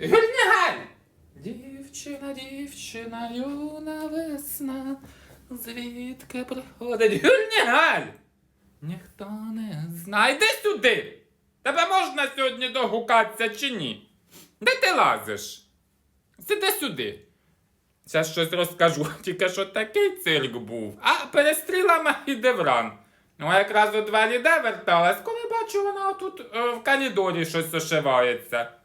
Гюльнягаль! Дівчина, дівчина, юна весна, звідки приходить Гюльнягаль? Ніхто не знає. Йди сюди! Тебе можна сьогодні догукатися чи ні? Де ти лазиш? Сиди сюди. Зараз щось розкажу, тільки що такий цирк був. А перестріла Девран. Ну, а якраз у двері де верталась, коли бачу, вона тут е, в коридорі щось ошивається.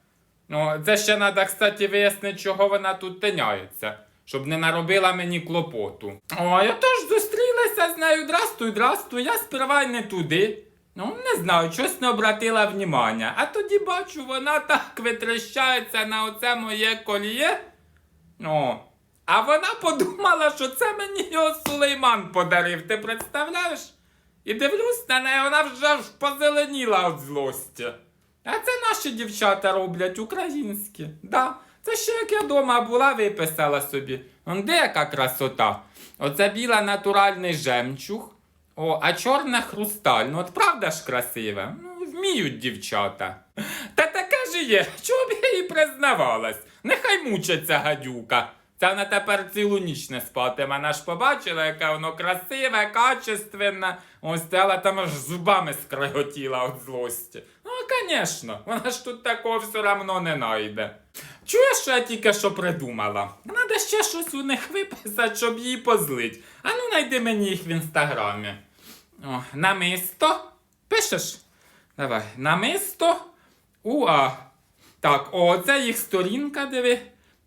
Ну, це ще треба, кстати, вияснити, чого вона тут тиняється, щоб не наробила мені клопоту. О, я теж зустрілася з нею. Здрастуй, здрастуй, я сперва й не туди. Ну, не знаю, щось не обратила внимання. А тоді бачу, вона так витріщається на оце моє коліє. О, а вона подумала, що це мені його Сулейман подарив. Ти представляєш? І дивлюсь на неї, вона вже аж позеленіла від злості. А це наші дівчата роблять, українські. Да. Це ще як я вдома була, виписала собі. Де яка красота. Оце біла натуральний жемчуг. О, а чорне хрусталь. Ну от правда ж красиве? Ну, вміють дівчата. Та таке ж є, чого б я їй признавалась? Нехай мучиться гадюка. Це вона тепер цілу ніч не спатиме. Вона ж побачила, яке воно красиве, качественне. Ось але там аж зубами скриготіла від злості. Звісно, вона ж тут такого все равно не найде. Чуєш, що я тільки що придумала? Надо ще щось у них виписати, щоб її позлить. А ну найди мені їх в інстаграмі. О, намисто. Пишеш? Давай. Намисто. Уа. Так, о, це їх сторінка, диви.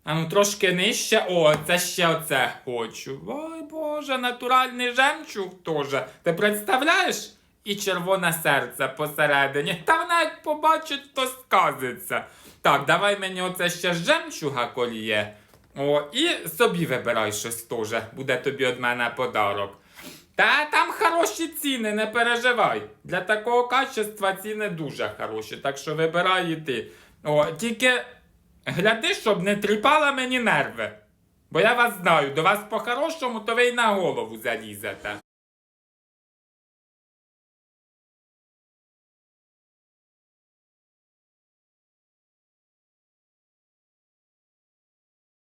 А ну трошки нижче. О, це ще оце хочу. Ой Боже, натуральний жемчуг теж. Ти представляєш? І червоне серце посередині. Та як побачить, то сказиться. Так, давай мені оце ще жемчуга коліє. О, і собі вибирай щось теж. Буде тобі від мене подарок. Та там хороші ціни, не переживай. Для такого качества ціни дуже хороші, так що вибирай і ти. О, тільки гляди, щоб не тріпала мені нерви. Бо я вас знаю, до вас по-хорошому, то ви й на голову залізете.